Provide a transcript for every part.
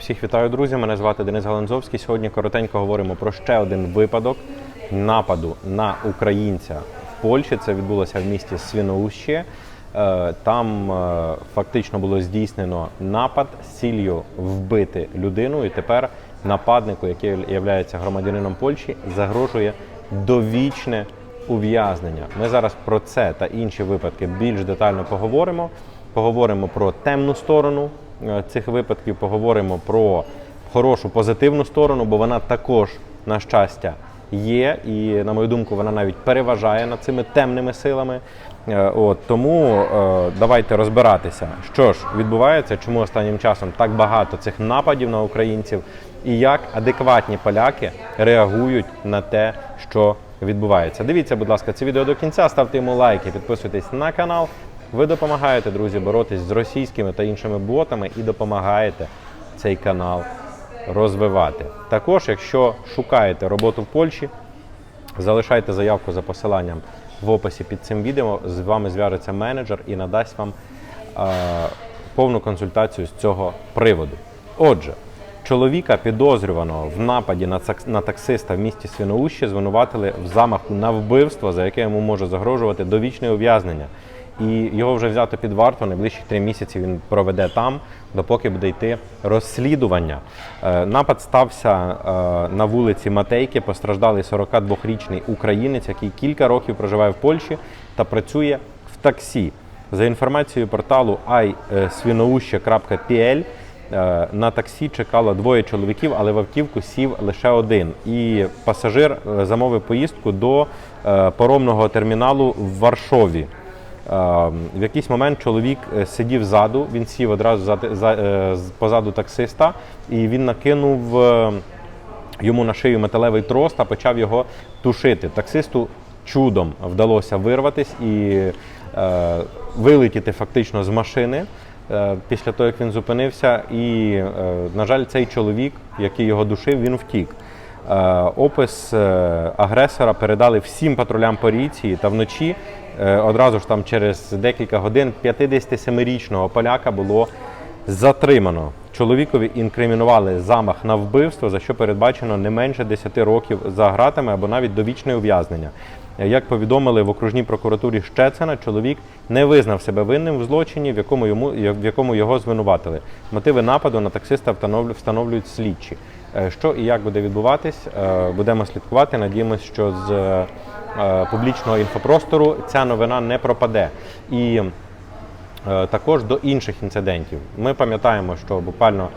Всіх вітаю, друзі. Мене звати Денис Галанзовський. Сьогодні коротенько говоримо про ще один випадок нападу на українця в Польщі. Це відбулося в місті Свіноуще. Е, Там е, фактично було здійснено напад з ціллю вбити людину, і тепер нападнику, який є громадянином Польщі, загрожує довічне ув'язнення. Ми зараз про це та інші випадки більш детально поговоримо. Поговоримо про темну сторону цих випадків, поговоримо про хорошу позитивну сторону, бо вона також, на щастя, є. І, на мою думку, вона навіть переважає над цими темними силами. Е, От тому е, давайте розбиратися, що ж відбувається, чому останнім часом так багато цих нападів на українців, і як адекватні поляки реагують на те, що відбувається. Дивіться, будь ласка, це відео до кінця, ставте йому лайки, підписуйтесь на канал. Ви допомагаєте, друзі, боротись з російськими та іншими ботами і допомагаєте цей канал розвивати. Також, якщо шукаєте роботу в Польщі, залишайте заявку за посиланням в описі під цим відео. З вами зв'яжеться менеджер і надасть вам е, повну консультацію з цього приводу. Отже, чоловіка, підозрюваного в нападі на, таксиста в місті Свіноуще, звинуватили в замаху на вбивство, за яке йому може загрожувати довічне ув'язнення. І його вже взято під варту. Найближчих три місяці він проведе там, допоки буде йти розслідування. Е, Напад стався е, на вулиці Матейки. Постраждалий 42-річний українець, який кілька років проживає в Польщі та працює в таксі. За інформацією порталу iSwinoуще.pl, е, на таксі чекало двоє чоловіків, але в автівку сів лише один. І пасажир замовив поїздку до паромного терміналу в Варшові. Е, В якийсь момент чоловік е, сидів ззаду, він сів одразу е, позаду таксиста, і він накинув е, йому на шию металевий трос та почав його тушити. Таксисту чудом вдалося вирватись і вилетіти фактично з машини. Після того, як він зупинився, і, на жаль, цей чоловік, який його душив, він втік. Е, Опис е, агресора передали всім патрулям поліції та вночі. е, Одразу ж там через декілька годин 57-річного поляка було затримано. Чоловікові інкримінували замах на вбивство, за що передбачено не менше 10 років за ґратами або навіть довічне ув'язнення. Як повідомили в окружній прокуратурі Щецина, чоловік не визнав себе винним в злочині, в якому йому в якому його звинуватили. Мотиви нападу на таксиста встановлю- встановлюють слідчі. Е, Що і як буде відбуватись, е, будемо слідкувати. Надіємося, що з е, публічного інфопростору ця новина не пропаде. І також до інших інцидентів. Ми пам'ятаємо, що буквально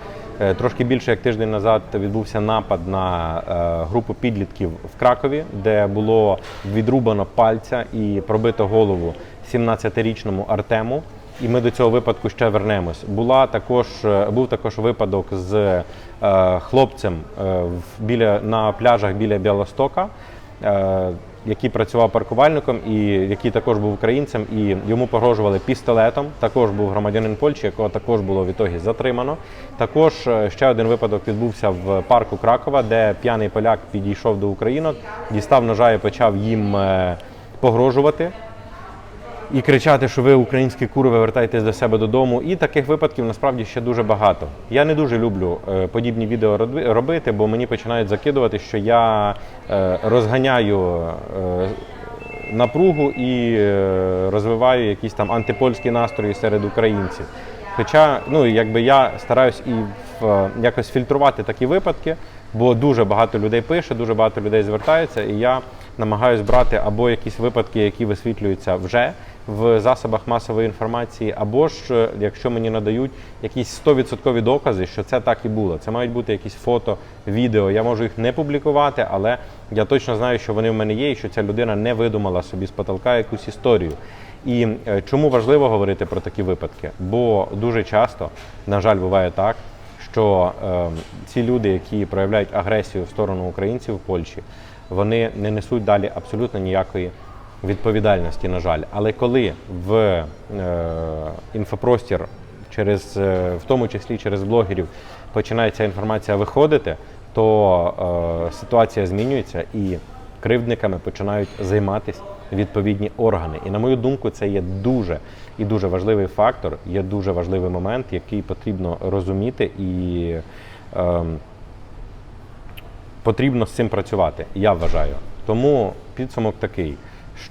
трошки більше як тиждень назад відбувся напад на е, групу підлітків в Кракові, де було відрубано пальця і пробито голову 17-річному Артему. І ми до цього випадку ще вернемось. Була також е, був також випадок з е, хлопцем е, в- біля на пляжах біля Білостока. Який працював паркувальником і який також був українцем, і йому погрожували пістолетом. Також був громадянин Польщі, якого також було в ітогі затримано. Також е, ще один випадок відбувся в парку Кракова, де п'яний поляк підійшов до українок, дістав ножа і почав їм е, погрожувати. І кричати, що ви українські кури, ви вертаєтесь до себе додому. І таких випадків насправді ще дуже багато. Я не дуже люблю е, подібні відео роби- робити, бо мені починають закидувати, що я е, розганяю е, напругу і розвиваю якісь там антипольські настрої серед українців. Хоча, ну якби я стараюсь і в, якось фільтрувати такі випадки, бо дуже багато людей пише, дуже багато людей звертаються, і я намагаюсь брати або якісь випадки, які висвітлюються вже в засобах масової інформації, або ж е, якщо мені надають якісь 100% докази, що це так і було. Це мають бути якісь фото, відео. Я можу їх не публікувати, але я точно знаю, що вони в мене є, і що ця людина не видумала собі з потолка якусь історію. І е, чому важливо говорити про такі випадки? Бо дуже часто, на жаль, буває так, що е, ці люди, які проявляють агресію в сторону українців в Польщі, вони не несуть далі абсолютно ніякої відповідальності, на жаль. Але коли в е, інфопростір через, е, в тому числі через блогерів, починає ця інформація виходити, то е, ситуація змінюється і кривдниками починають займатися відповідні органи. І на мою думку, це є дуже і дуже важливий фактор, є дуже важливий момент, який потрібно розуміти і. ем, потрібно з цим працювати, я вважаю. Тому підсумок такий,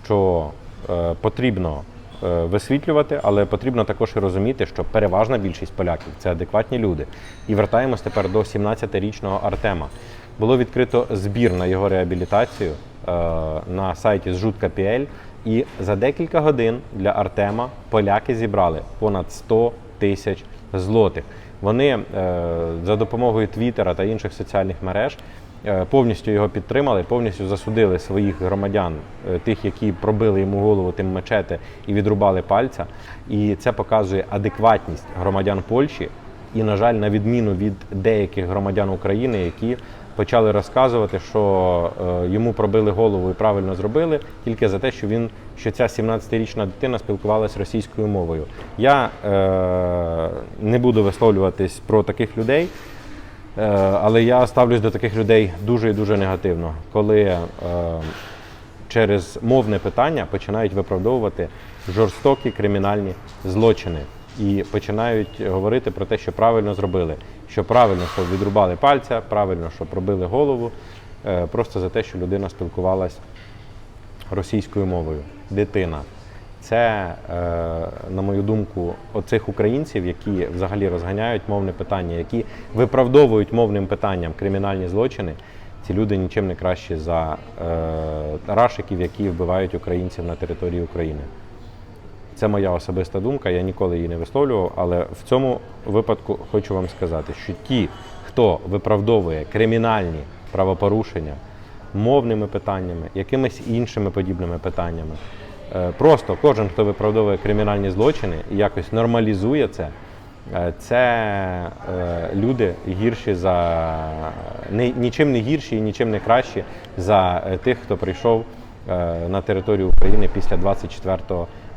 що е, потрібно е, висвітлювати, але потрібно також і розуміти, що переважна більшість поляків це адекватні люди. І вертаємось тепер до 17-річного Артема. Було відкрито збір на його реабілітацію е, на сайті зжут.pl, і за декілька годин для Артема поляки зібрали понад 100 тисяч злотих. Вони е, за допомогою Твіттера та інших соціальних мереж е, повністю його підтримали, повністю засудили своїх громадян, е, тих, які пробили йому голову тим мечети і відрубали пальця. І це показує адекватність громадян Польщі. І, на жаль, на відміну від деяких громадян України, які почали розказувати, що е, йому пробили голову і правильно зробили, тільки за те, що він що ця 17-річна дитина спілкувалася російською мовою. Я е, не буду висловлюватись про таких людей, е, але я ставлюсь до таких людей дуже і дуже негативно, коли е, через мовне питання починають виправдовувати жорстокі кримінальні злочини і починають говорити про те, що правильно зробили, що правильно, що відрубали пальця, правильно, що пробили голову, е, просто за те, що людина спілкувалась російською мовою. Дитина. Це, е, на мою думку, оцих українців, які взагалі розганяють мовне питання, які виправдовують мовним питанням кримінальні злочини. Ці люди нічим не кращі за е, рашиків, які вбивають українців на території України. Це моя особиста думка, я ніколи її не висловлював. Але в цьому випадку хочу вам сказати, що ті, хто виправдовує кримінальні правопорушення мовними питаннями, якимись іншими подібними питаннями, е, просто кожен, хто виправдовує кримінальні злочини і якось нормалізує це, е, це е, люди гірші за не нічим не гірші і нічим не кращі за тих, хто прийшов на територію України після 24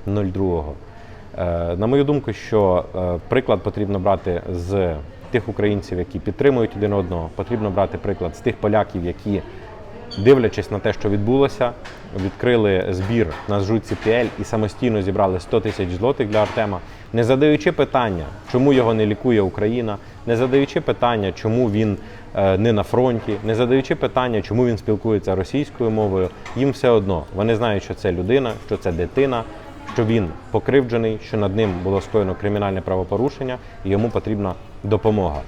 02. Е, на мою думку, що е, приклад потрібно брати з тих українців, які підтримують один одного, потрібно брати приклад з тих поляків, які, дивлячись на те, що відбулося, відкрили збір на Жуці ПЛ і самостійно зібрали 100 тисяч злотих для Артема, не задаючи питання, чому його не лікує Україна, не задаючи питання, чому він е, не на фронті, не задаючи питання, чому він спілкується російською мовою. Їм все одно вони знають, що це людина, що це дитина що він покривджений, що над ним було скоєно кримінальне правопорушення, і йому потрібна допомога.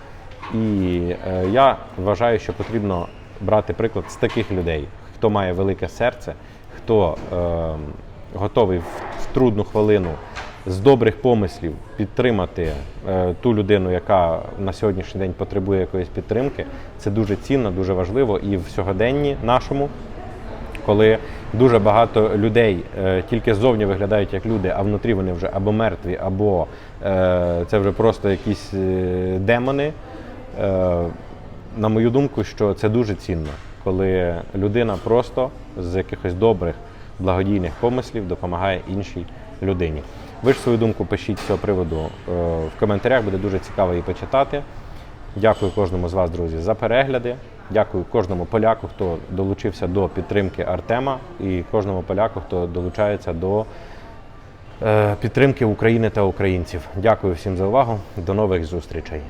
І е, я вважаю, що потрібно брати приклад з таких людей, хто має велике серце, хто е, готовий в, трудну хвилину з добрих помислів підтримати е, ту людину, яка на сьогоднішній день потребує якоїсь підтримки. Це дуже цінно, дуже важливо і в сьогоденні нашому коли дуже багато людей е, тільки ззовні виглядають як люди, а внутрі вони вже або мертві, або е, це вже просто якісь е, демони. На мою думку, що це дуже цінно, коли людина просто з якихось добрих благодійних помислів допомагає іншій людині. Ви ж свою думку пишіть з цього приводу в коментарях, буде дуже цікаво її почитати. Дякую кожному з вас, друзі, за перегляди. Дякую кожному поляку, хто долучився до підтримки Артема, і кожному поляку, хто долучається до е, підтримки України та українців. Дякую всім за увагу. До нових зустрічей.